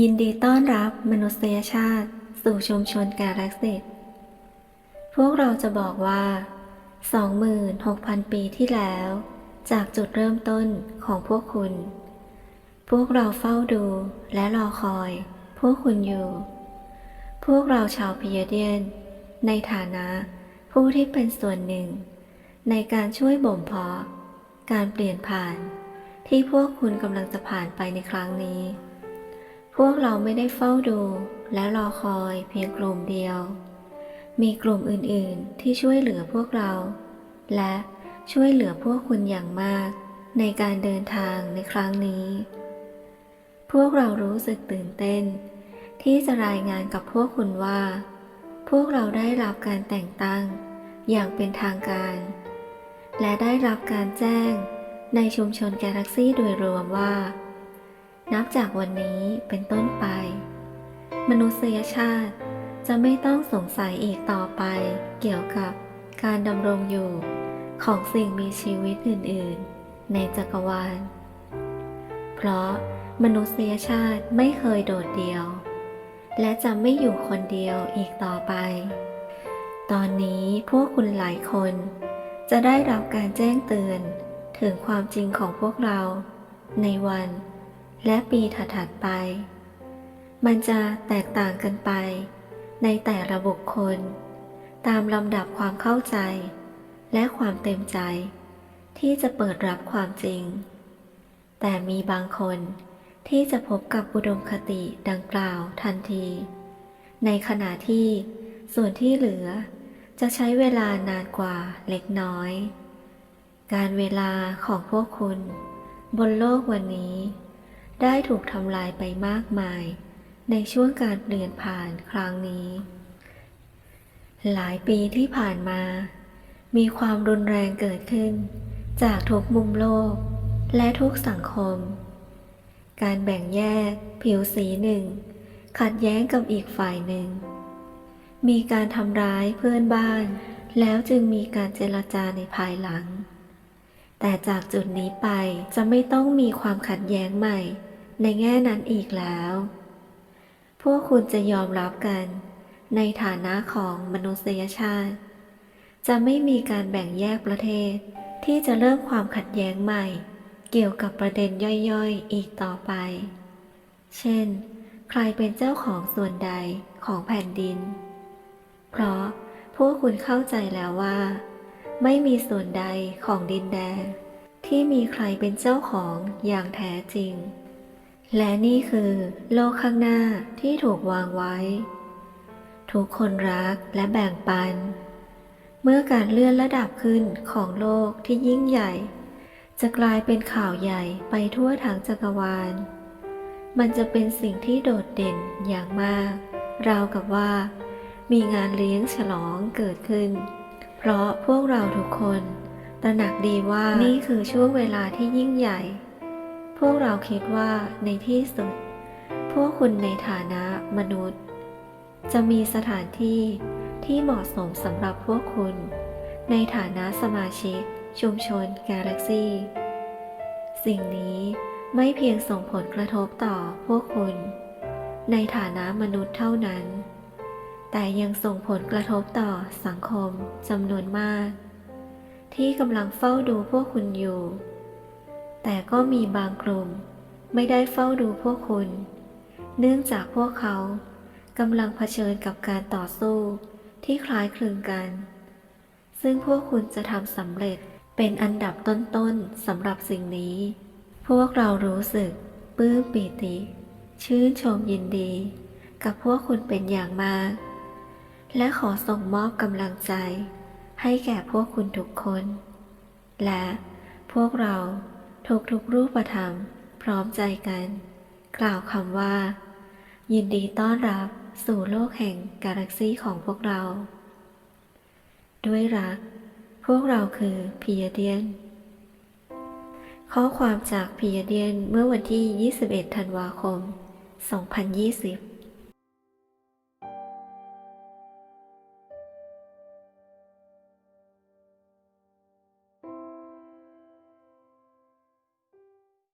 ยินดีต้อนรับมนุษยชาติ สู่ชุมชนกาแล็กซิสพวกเราจะบอกว่า 26,000 ปีที่แล้ว จากจุดเริ่มต้นของพวกคุณ พวกเราเฝ้าดูและรอคอย พวกคุณอยู่ พวกเราชาวพิเยเดียน ในฐานะผู้ที่เป็นส่วนหนึ่ง ในการช่วยบ่มเพาะ การเปลี่ยนผ่าน ที่พวกคุณกำลังจะผ่านไปในครั้งนี้ พวกเราไม่ได้เฝ้าดูและรอคอยเพียงกลุ่มเดียว มีกลุ่มอื่นๆที่ช่วยเหลือพวกเรา และช่วยเหลือพวกคุณอย่างมาก ในการเดินทางในครั้งนี้ พวกเรารู้สึกตื่นเต้น ที่จะรายงานกับพวกคุณว่า พวกเราได้รับการแต่งตั้งอย่างเป็นทางการ และได้รับการแจ้งในชุมชนกาแล็กซี่โดยรวมว่า นับจากวันนี้เป็นต้นไป มนุษยชาติจะไม่ต้องสงสัยอีกต่อไปเกี่ยวกับการดำรงอยู่ของสิ่งมีชีวิตอื่น ๆ ในจักรวาล เพราะมนุษยชาติไม่เคยโดดเดี่ยว และจะไม่อยู่คนเดียวอีกต่อไป ตอนนี้พวกคุณหลายคน จะได้รับการแจ้งเตือนถึงความจริงของพวกเราในวัน และปีถัดๆไป มันจะแตกต่างกันไป ในแต่ละบุคคล ตามลำดับความเข้าใจ และความเต็มใจ ที่จะเปิดรับความจริง แต่มีบางคนที่จะพบกับอุดมคติดังกล่าวทันที ในขณะที่ส่วนที่เหลือจะใช้เวลานานกว่าเล็กน้อย การเวลาของพวกคุณ บนโลกวันนี้ ได้ถูกทำลายไปมากมาย ในช่วงการเปลี่ยนผ่านครั้งนี้ หลายปีที่ผ่านมา มีความรุนแรงเกิดขึ้น จากทุกมุมโลก และทุกสังคม การแบ่งแยก ผิวสีหนึ่ง ขัดแย้งกับอีกฝ่ายหนึ่ง มีการทำร้ายเพื่อนบ้าน แล้วจึงมีการเจรจาในภายหลังแต่จากจุดนี้ไปจะไม่ต้องมีความขัดแย้งใหม่ ในแง่นั้นอีกแล้ว พวกคุณจะยอมรับกัน ในฐานะของมนุษยชาติ จะไม่มีการแบ่งแยกประเทศ ที่จะเริ่มความขัดแย้งใหม่ เกี่ยวกับประเด็นย่อยๆ อีกต่อไป เช่น ใครเป็นเจ้าของส่วนใดของแผ่นดิน เพราะพวกคุณเข้าใจแล้วว่า ไม่มีส่วนใดของดินแดนที่มีใครเป็นเจ้าของอย่างแท้จริง และนี่คือโลกข้างหน้าที่ถูกวางไว้ ทุกคนรักและแบ่งปัน เมื่อการเลื่อนระดับขึ้นของโลกที่ยิ่งใหญ่ จะกลายเป็นข่าวใหญ่ไปทั่วทั้งจักรวาล มันจะเป็นสิ่งที่โดดเด่นอย่างมาก ราวกับว่า มีงานเลี้ยงฉลองเกิดขึ้น เพราะพวกเราทุกคน ตระหนักดีว่านี่คือช่วงเวลาที่ยิ่งใหญ่ วกเราคิดว่าในที่สุด พวกคุณในฐานะมนุษย์ จะมีสถานที่ที่เหมาะสมสำหรับพวกคุณ ในฐานะสมาชิก ชุมชนกาแล็กซี่ สิ่งนี้ไม่เพียงส่งผลกระทบต่อพวกคุณ ในฐานะมนุษย์เท่านั้น แต่ยังส่งผลกระทบต่อสังคมจำนวนมาก ที่กำลังเฝ้าดูพวกคุณอยู่ แต่ก็มีบางกลุ่มไม่ได้เฝ้าดูพวกคุณ เนื่องจากพวกเขากำลังเผชิญกับการต่อสู้ที่คล้ายคลึงกัน ซึ่งพวกคุณจะทำสำเร็จเป็นอันดับต้นๆสำหรับสิ่งนี้ พวกเรารู้สึกปลื้มปีติ ชื่นชมยินดี กับพวกคุณเป็นอย่างมาก และขอส่งมอบกำลังใจ ให้แก่พวกคุณทุกคน และพวกเรา ทุกๆรูปธรรม พร้อมใจกัน กล่าวคำว่า ยินดีต้อนรับสู่โลกแห่งกาแล็กซีของพวกเรา ด้วยรัก พวกเราคือพีเดียน ข้อความจากพีเดียนเมื่อวันที่ 21 ธันวาคม 2020